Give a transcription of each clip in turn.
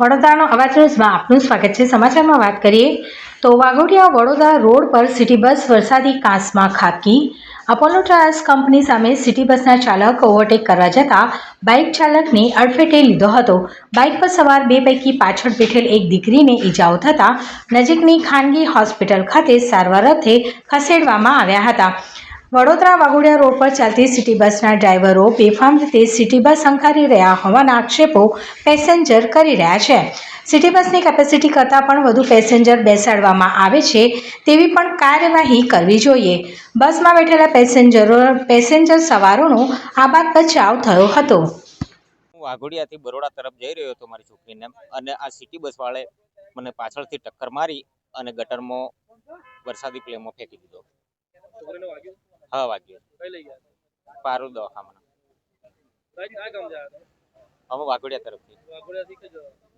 વડોદરાનો અવાજ ન્યૂઝમાં આપનું સ્વાગત છે. સમાચારમાં વાત કરીએ તો વાઘોડિયા વડોદરા રોડ પર સિટી બસ વરસાદી કાંસમાં ખાબકી. અપોલો ટ્રાવેલ્સ કંપની સામે સિટી બસના ચાલક ઓવરટેક કરવા જતાં બાઇક ચાલકને અડફેટે લીધો હતો. બાઇક પર સવાર બે પૈકી પાછળ બેઠેલ એક દીકરીને ઈજાઓ થતાં નજીકની ખાનગી હોસ્પિટલ ખાતે સારવાર અર્થે ખસેડવામાં આવ્યા હતા. વડોદરા વાઘોડિયા રોડ પર ચાલતી સિટી બસના ડ્રાઈવરો બેફામ રીતે સિટી બસ હંકારી રહ્યા હોવાના આક્ષેપો પેસેન્જર કરી રહ્યા છે. સિટી બસની કેપેસિટી કરતાં પણ વધુ પેસેન્જર બેસાડવામાં આવે છે તેવી પણ કાર્યવાહી કરવી જોઈએ. બસમાં બેઠેલા પેસેન્જરો, પેસેન્જર સવારોનો આબાદ બચાવ થયો હતો. હું વાઘોડિયાથી બરોડા તરફ જઈ રહ્યો હતો મારી છોકરીને અને આ સિટી બસ વાળે મને પાછળથી ટક્કર મારી અને ગટરમાં વરસાદી પ્લેમાં ફેંકી દીધો. હા વાગ્યો. કઈ લઈ ગયા? પારો દવાખાના કઈ કયા ગામ જાય? હતા વાઘોડિયા તરફથી. વાઘોડિયાથી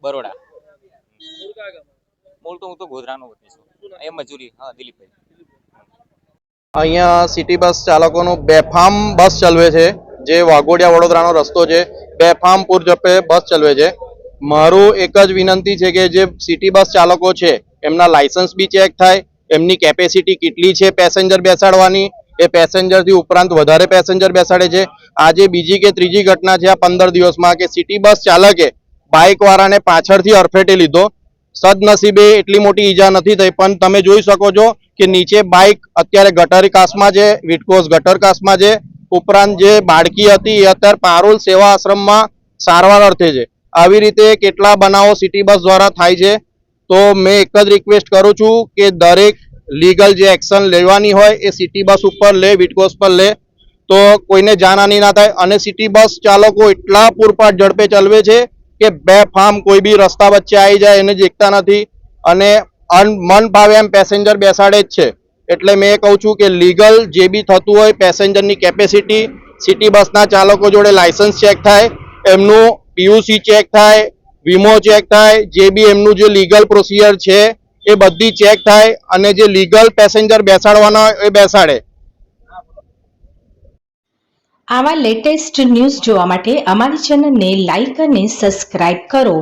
બરોડા. મૂળ કયા ગામ? મૂળ તો હું તો ગોધરાનો વતની છું. એ મજૂરી હા દિલીપભાઈ. અહીંયા સિટી બસ ચાલકોનું બેફામ બસ ચલવે છે જે વાઘોડિયા વડોદરાનો રસ્તો છે બેફામ પૂરજપે બસ ચલવે છે. મારું એક જ વિનંતી છે કે જે સિટી બસ ચાલકો છે એમના લાયસન્સ બી ચેક થાય એમની કેપેસિટી કેટલી છે પેસેન્જર બેસાડવાની એ પેસેન્જરથી ઉપરાંત વધારે પેસેન્જર બેસાડે છે. આજે બીજી કે ત્રીજી ઘટના છે આ પંદર દિવસમાં કે સિટી બસ ચાલકે બાઇકવાળાને પાછળથી અરફેટે લીધો. સદનસીબે એટલી મોટી ઈજા નથી થઈ, પણ તમે જોઈ શકો છો કે નીચે બાઇક અત્યારે ગટર કાસમાં છે વિટકોસ ગટર કાસમાં છે. ઉપરાંત જે બાળકી હતી એ અત્યારે પારુલ સેવા આશ્રમમાં સારવાર અર્થે છે. આવી રીતે કેટલા બનાવો સિટી બસ દ્વારા થાય છે, તો મેં એક જ રિક્વેસ્ટ કરું છું કે દરેક લીગલ જે એક્શન લેવાની હોય એ સિટી બસ ઉપર લે વિટકોસ પર લે. તો કોઈને જાનહાની ના થાય. અને સિટી બસ ચાલકો એટલા પૂરપાટ ઝડપે ચલાવે છે કે બે ફાર્મ કોઈ બી રસ્તા વચ્ચે આવી જાય એને દેખતા નથી. અને મન ભાવે એમ પેસેન્જર બેસાડે જ છે. એટલે મેં કહું છું કે લીગલ જે બી થતું હોય પેસેન્જરની કેપેસિટી, સિટી બસના ચાલકો જોડે લાયસન્સ ચેક થાય, એમનું પીયુસી ચેક થાય, વીમો ચેક થાય, જે બી એમનું જે લીગલ પ્રોસિજર છે એ બધી ચેક થાય અને જે લીગલ પેસેન્જર બેસાડવાના એ બેસાડે. આવા લેટેસ્ટ ન્યૂઝ જોવા માટે અમારી ચેનલને લાઈક અને સબસ્ક્રાઇબ કરો.